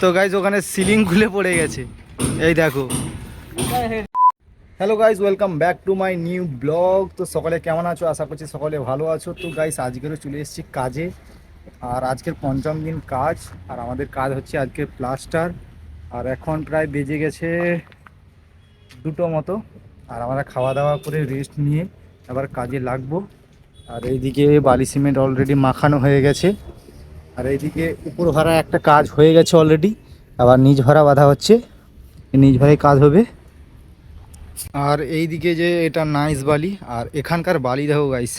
তো গাইজ ওখানে সিলিং খুলে পড়ে গেছে। এই দেখো। Hello guys welcome back to my new blog তো সকালে কেমন আছো? আশা করছি সকলে ভালো আছো। তো গাইজ আজকেরও চলে এসেছি কাজে। আর আজকের পঞ্চম দিন কাজ। আর আমাদের কাজ হচ্ছে আজকে প্লাস্টার আর এখন প্রায় বেজে গেছে দুটো মতো। আর আমরা খাওয়া দাওয়া করে রেস্ট নিয়ে আবার কাজে লাগবো। আর এইদিকে বালি সিমেন্ট অলরেডি মাখানো হয়ে গেছে। আর এইদিকে উপর ভাড়া একটা কাজ হয়ে গেছে অলরেডি আবার নিজ ভাড়া বাঁধা হচ্ছে নিজ ভাড়ায় কাজ হবে। আর এই দিকে যে এটা নাইস বালি, আর এখানকার বালি দেখো গাইস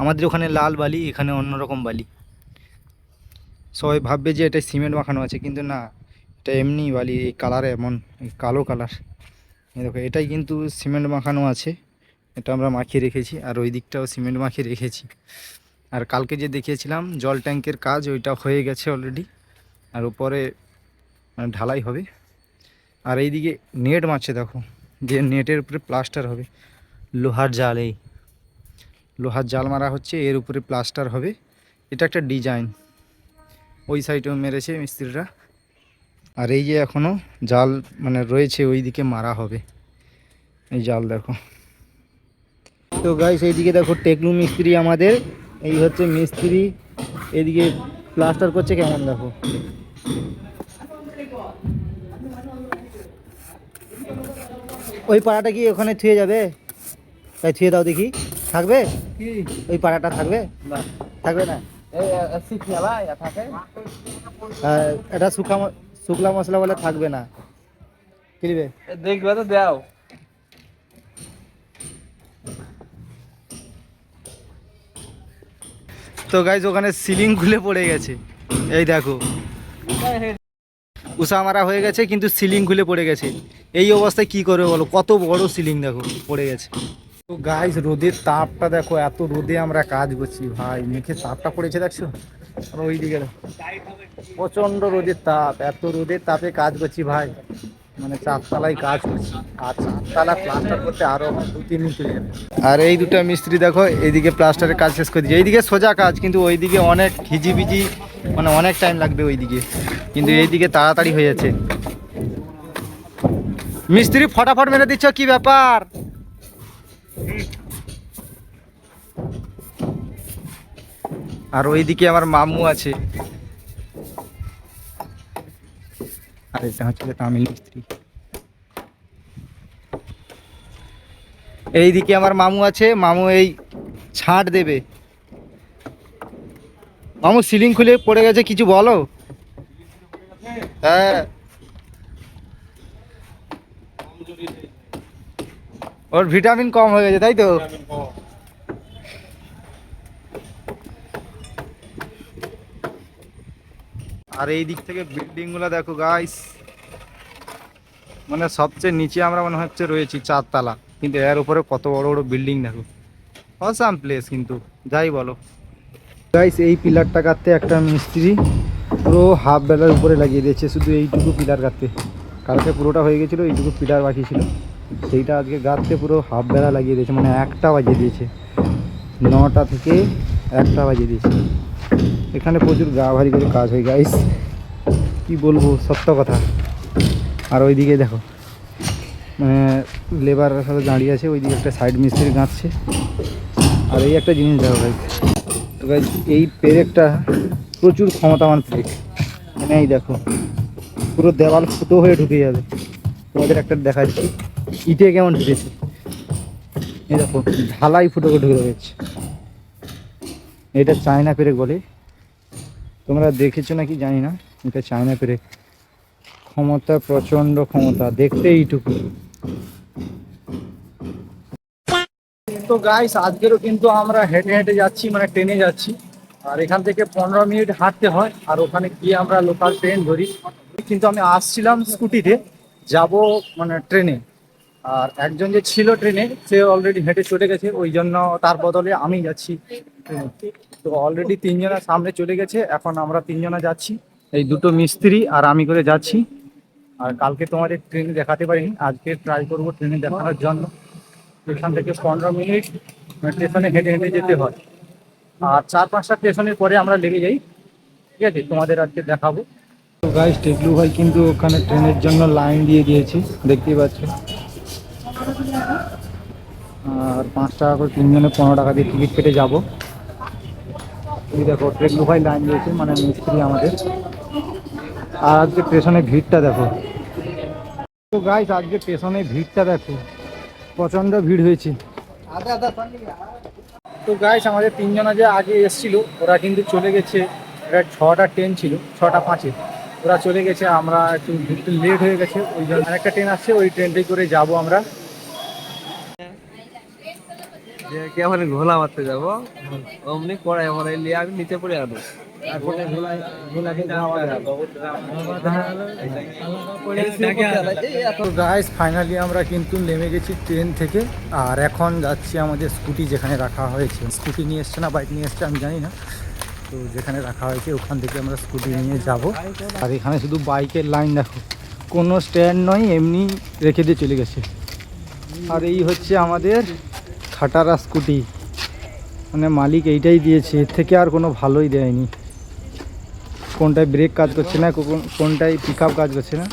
আমাদের ওখানে লাল বালি, এখানে অন্যরকম বালি। সবাই ভাববে যে এটা সিমেন্ট মাখানো আছে, কিন্তু না, এটা এমনি বালি, এই কালার এমন কালো কালার দেখো, এটাই কিন্তু সিমেন্ট মাখানো আছে, এটা আমরা মাখিয়ে রেখেছি, আর ওই দিকটাও সিমেন্ট মাখিয়ে রেখেছি। আর কালকে যে দেখিয়েছিলাম জল ট্যাঙ্কের কাজ ওইটা হয়ে গেছে অলরেডি আর উপরে মানে ঢালাই হবে। আর এইদিকে নেট মারছে দেখো যে নেটের উপরে প্লাস্টার হবে। লোহার জাল এই। লোহার জাল মারা হচ্ছে এর উপরে প্লাস্টার হবে। এটা একটা ডিজাইন ওই সাইডেও মেরেছে মিস্ত্রিরা। আর এই যে এখনও জাল মানে রয়েছে ওই দিকে মারা হবে। এই জাল দেখো। তো গাইস এইদিকে দেখো টেকলু মিস্ত্রি আমাদের এই হচ্ছে মিস্ত্রি এদিকে প্লাস্টার করছে কেমন দেখো? ওই পাড়াটা কি ওখানে থুয়ে যাবে? তাই থুয়ে দাও দেখি। থাকবে? ওই পাড়াটা থাকবে? থাকবে না? এটা শুকা শুকলা মশলা বলে থাকবে না। দেখবে তো দাও। তো গাইজ ওখানে সিলিং খুলে পড়ে গেছে। এই দেখো। উষা মারা হয়ে গেছে, কিন্তু সিলিং খুলে পড়ে গেছে। এই অবস্থায় কি করবে বলো? কত বড় সিলিং দেখো, পড়ে গেছে। তো গাইজ রোদের তাপটা দেখো, এত রোদে আমরা কাজ করছি। ভাই মুখে তাপটা পড়েছে, দেখছ? ওই দিকে। প্রচণ্ড রোদের তাপ, এত রোদের তাপে কাজ করছি ভাই। মানে চারতলায় কাজ করছি। আর চারতলা প্লাস্টার করতে আরও দু তিন দিন চলে আর এই দুটো মিস্ত্রি দেখো, এইদিকে প্লাস্টারের কাজ শেষ করে দিয়েছে। এইদিকে সোজা কাজ, কিন্তু ওইদিকে অনেক হিজিবিজি মানে অনেক টাইম লাগবে ওইদিকে। কিন্তু এইদিকে তাড়াতাড়ি হয়ে যাচ্ছে। মিস্ত্রি ফটাফট মেরে দিচ্ছ, কি ব্যাপার? আর ওইদিকে আমার মামু আছে। আর এটা হচ্ছে যে তামিল মিস্ত্রি। এইদিকে আমার মামু আছে, মামু এই ছাঁট দেবে। মামু সিলিং খুলে পড়ে গেছে, কিছু বলো? হ্যাঁ। ওর ভিটামিন কম হয়ে গেছে, তাই তো? আর এই দিক থেকে বিল্ডিংগুলো দেখো গাইস মানে সবচেয়ে নিচে আমরা মনে হচ্ছে রয়েছি চারতলা। কিন্তু এর উপরে কত বড় বড় বিল্ডিং দেখো। অসাম প্লেস কিন্তু, যাই বলো। গাইস এই পিলারটা কাটতে একটা মিস্ত্রি পুরো হাফ বেলার উপরে লাগিয়ে দিয়েছে, শুধু এইটুকু পিলার কাটতে। কালকে পুরোটা হয়ে গেছিল, এইটুকু পিলার বাকি ছিল। সেইটা আজকে গাঁথতে পুরো হাফ বেলা লাগিয়ে দিয়েছে মানে একটা বাজিয়ে দিয়েছে। নটা থেকে একটা বাজিয়ে দিয়েছে। এখানে প্রচুর গা ভারী করে কাজ হয় গাইস কি বলব সত্য কথা। আর ওইদিকে দেখো মানে লেবারের সাথে দাঁড়িয়ে আছে ওইদিকে একটা সাইড মিস্ত্রি গাঁথছে আর এই একটা জিনিস দেখো ভাই তো guys, এই পেরেকটা প্রচুর ক্ষমতাবান পেরেক। মানে এই দেখো পুরো দেওয়াল ফুটো হয়ে ঢুকে যাবে। তোমাদের একটা দেখাচ্ছি। ইটে কেমন ঢুকেছে? এই দেখো ঢালাই ফুটো করে ঢুকে রয়েছে এটা চায়না পেরেক বলে। তোমরা দেখেছ নাকি? জানি না। এটা চায়না পেরে ক্ষমতা প্রচণ্ড ক্ষমতা। দেখতে এইটুকু। তো গাইস আজকেরও কিন্তু আমরা হেঁটে হেঁটে যাচ্ছি মানে ট্রেনে যাচ্ছি। আর এখান থেকে পনেরো মিনিট হাঁটতে হয়। আর ওখানে গিয়ে আমরা লোকাল ট্রেন ধরি। কিন্তু আমি আসছিলাম স্কুটিতে। যাব মানে ট্রেনে। আর একজন যে ছিল ট্রেনে সে অলরেডি হেঁটে চলে গেছে, ওই জন্য তার বদলে আমি যাচ্ছি তো অলরেডি তিনজনা সামনে চলে গেছে, এখন আমরা তিনজনা যাচ্ছি। এই দুটো মিস্ত্রি আর আমি করে যাচ্ছি। আর কালকে তোমাদের ট্রেনে দেখাতে পারিনি, আজকে ট্রাই করব ট্রেনে দেখানোর জন্য। এখান থেকে পনেরো মিনিট স্টেশনে হেঁটে হেঁটে যেতে হয়। আর চার পাঁচটা স্টেশনের পরে আমরা লেগে যাই। ঠিক আছে, তোমাদের আজকে দেখাবো। তো গাইস টেকলু ভাই কিন্তু ওখানে ট্রেনের জন্য লাইন দিয়ে দিয়েছি, দেখতেই পাচ্ছেন আর পাঁচ টাকা করে তিনজনে পনেরো টাকা দিয়ে টিকিট কেটে যাব। দেখো টেকলু ভাই লাইন দিয়েছে মানে মিস্ত্রি আমাদের। আর আজকে স্টেশনে ভিড়টা দেখো। তো গাইস আজকে স্টেশনে ভিড়টা দেখো। প্রচণ্ড ভিড় হয়েছে। তো গাইস আমাদের তিনজনা যে আগে এসছিল, ওরা কিন্তু চলে গেছে। এটা ছটা ট্রেন ছিল, ছটা পাঁচে। ওরা চলে গেছে, আমরা একটু একটু লেট হয়ে গেছে, ওই জন্য একটা ট্রেন আসছে, ওই ট্রেনটাই করে যাব আমরা। যে কে ওখানে ঘোলা মারতে যাব? অমনি কড়াই মরাই নিয়ে আমি নিচে পড়ে আনো গাইস ফাইনালি আমরা কিন্তু নেমে গেছি ট্রেন থেকে। আর এখন যাচ্ছি আমাদের স্কুটি যেখানে রাখা হয়েছে। স্কুটি নিয়ে এসছে না বাইক নিয়ে এসছে আমি জানি না। তো যেখানে রাখা হয়েছে ওখান থেকে আমরা স্কুটি নিয়ে যাব। আর এখানে শুধু বাইকের লাইন দেখো। কোনো স্ট্যান্ড নয় এমনি রেখে দিয়ে চলে গেছে। আর এই হচ্ছে আমাদের খাটারা স্কুটি। মানে মালিক এইটাই দিয়েছে, এর থেকে আর কোনো ভালোই দেয়নি। কোনটায় ব্রেক কাজ করছে না কোন- কোনটায় পিক কাজ করছে না।